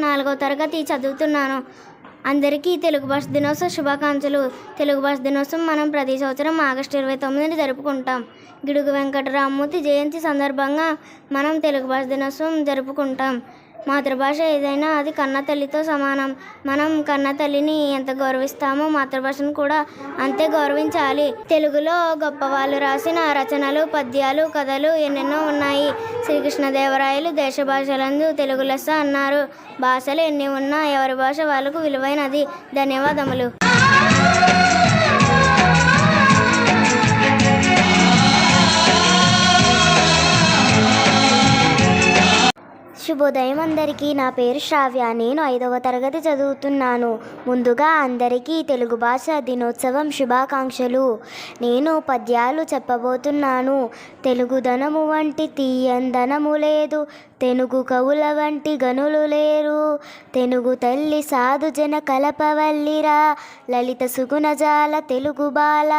నాలుగో తరగతి చదువుతున్నాను. అందరికీ తెలుగు భాష దినోత్సవ శుభాకాంక్షలు. తెలుగు భాష దినోత్సవం మనం ప్రతి సంవత్సరం ఆగస్టు ఇరవై తొమ్మిదిని జరుపుకుంటాం. గిడుగు వెంకటరామూర్తి జయంతి సందర్భంగా మనం తెలుగు భాష దినోత్సవం జరుపుకుంటాం. మాతృభాష ఏదైనా అది కన్న తల్లితో సమానం. మనం కన్న తల్లిని ఎంత గౌరవిస్తామో మాతృభాషను కూడా అంతే గౌరవించాలి. తెలుగులో గొప్ప వాళ్ళు రాసిన రచనలు పద్యాలు కథలు ఎన్నెన్నో ఉన్నాయి. శ్రీకృష్ణదేవరాయలు దేశ భాషలందు తెలుగు లెస్స అన్నారు. భాషలు ఎన్ని ఉన్నా ఎవరి భాష వాళ్ళకు విలువైనది. ధన్యవాదములు. శుభోదయం అందరికీ నా పేరు శ్రావ్య. నేను ఐదవ తరగతి చదువుతున్నాను. ముందుగా అందరికీ తెలుగు భాష దినోత్సవం శుభాకాంక్షలు. నేను పద్యాలు చెప్పబోతున్నాను. తెలుగుదనము వంటి తీయందనము లేదు. తెలుగు కవుల వంటి గనులు లేరు. తెలుగు తల్లి సాధుజన కలపవల్లిరా. లలిత సుగుణజాల తెలుగు బాల.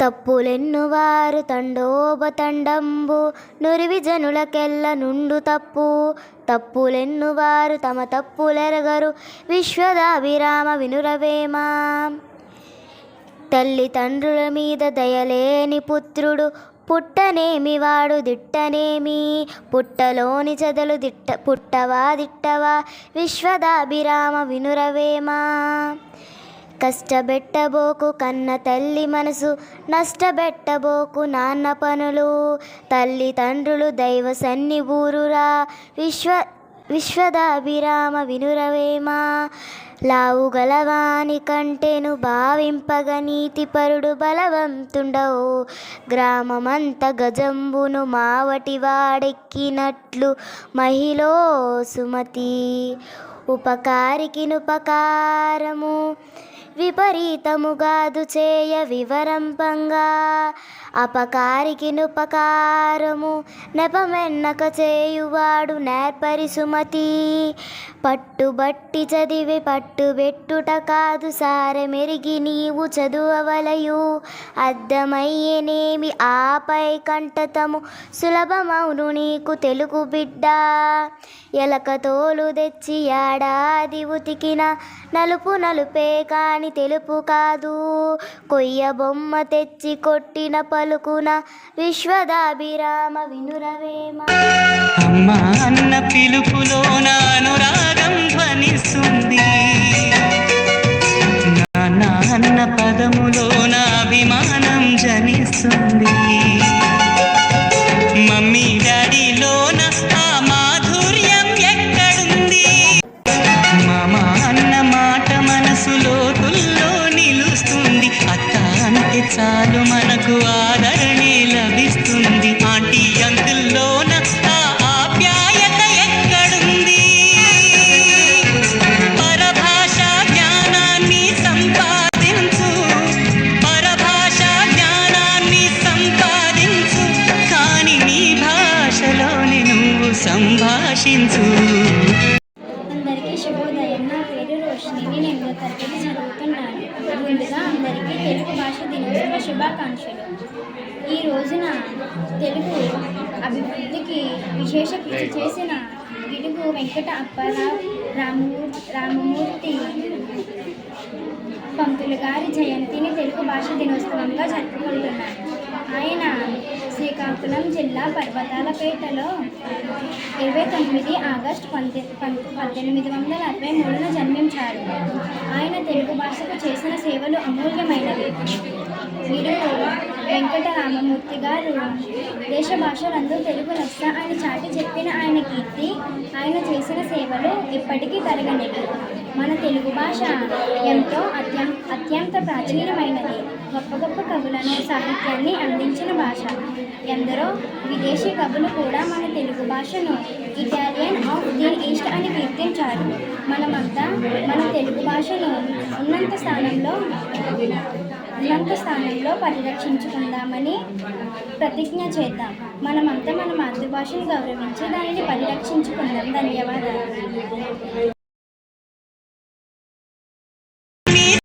తప్పులెన్నువారు తండోబతండంబు నురివి జనులకెల్ల నుండు తప్పు. తప్పులెన్నువారు తమ తప్పులెరగరు విశ్వదాభిరామ వినురవేమా. తల్లిదండ్రుల మీద దయలేని పుత్రుడు పుట్టనేమి వాడు దిట్టనేమి. పుట్టలోని చెదలు దిట్ట పుట్టవా దిట్టవా విశ్వదాభిరామ వినురవేమా. కష్టపెట్టబోకు కన్న తల్లి మనసు నష్టపెట్టబోకు నాన్న పనులు. తల్లి తండ్రులు దైవ సన్నిభూరురా విశ్వ విశ్వదాభిరామ వినురవేమా. లావు గలవాని కంటేను భావింపగ నీతిపరుడు బలవంతుండవు. గ్రామమంత గజంబును మావటి వాడెక్కినట్లు మహిళో సుమతి. ఉపకారికినుపకారము విపరీతముగాదు చేయ వివరంపంగా. అపకారికినుపకారము నెపమెన్నక చేయువాడు నేర్పరి సుమతి. పట్టుబట్టి చదివి పట్టుబెట్టుట కాదు సారెమెరిగి నీవు చదువవలయు. అర్థమయ్యేనేమి ఆపై కంటతము సులభమౌను నీకు తెలుగు బిడ్డ. ఎలక తోలు తెచ్చి ఏడాది ఉతికిన నలుపు నలుపే కాని తెలుపు కాదు. కొయ్య బొమ్మ తెచ్చి కొట్టిన పలుకున విశ్వదాభిరామ వినురవేమ అమ్మ అన్న పిలుపులో అనురాగం ధ్వనిస్తుంది. నాన్న అన్న పదములో అభిమానం జనిస్తుంది. మమ్మీ డాడీలో ఆ మాధుర్యం ఎక్కడుంది? మామ అన్న మాట మనసులో తుల్లో నిలుస్తుంది. అత్త అంటే చాలు మనకు ఆ సంభాషించు అందరికీ శుభోదయం. నా పేరు రోషిని నేను తరగతి చదువుతున్నాను ముందుగా అందరికీ తెలుగు భాష దినోత్సవ శుభాకాంక్షలు. ఈ రోజున తెలుగు అభివృద్ధికి విశేష కృషి చేసిన గిడుగు వెంకట అప్పారావు రాము రామమూర్తి పంతులు గారి జయంతిని తెలుగు భాష దినోత్సవంగా జరుపుకుంటున్నారు ఆయన శ్రీకాకుళం జిల్లా పర్వతాలపేటలో ఇరవై తొమ్మిది ఆగస్టు పంతె పం- పద్దెనిమిది వందల అరవై మూడున జన్మించారు ఆయన తెలుగు భాషకు చేసిన సేవలు అమూల్యమైనవి. వీరు వెంకట రామమూర్తి గారు దేశ భాషలందు తెలుగు లెస్స అని చాటి చెప్పిన ఆయన కీర్తి ఆయన చేసిన సేవలు ఇప్పటికీ తరగనివి మన తెలుగు భాష ఎంతో అత్యం అత్యంత ప్రాచీనమైనది. గొప్ప గొప్ప కవులను సాహిత్యాన్ని అందించిన భాష. ఎందరో విదేశీ కవులు కూడా మన తెలుగు భాషను ఇటాలియన్ ఆఫ్ ది ఈస్ట్ అని కీర్తించారు. మనమంతా మన తెలుగు భాషను ఉన్నంత స్థానంలో అజ్ఞాత స్థానంలో పరిరక్షించుకుందామని ప్రతిజ్ఞ చేద్దాం. మనమంతా మన మాతృభాషను గౌరవించి దానిని పరిరక్షించుకుందాం. ధన్యవాదాలు.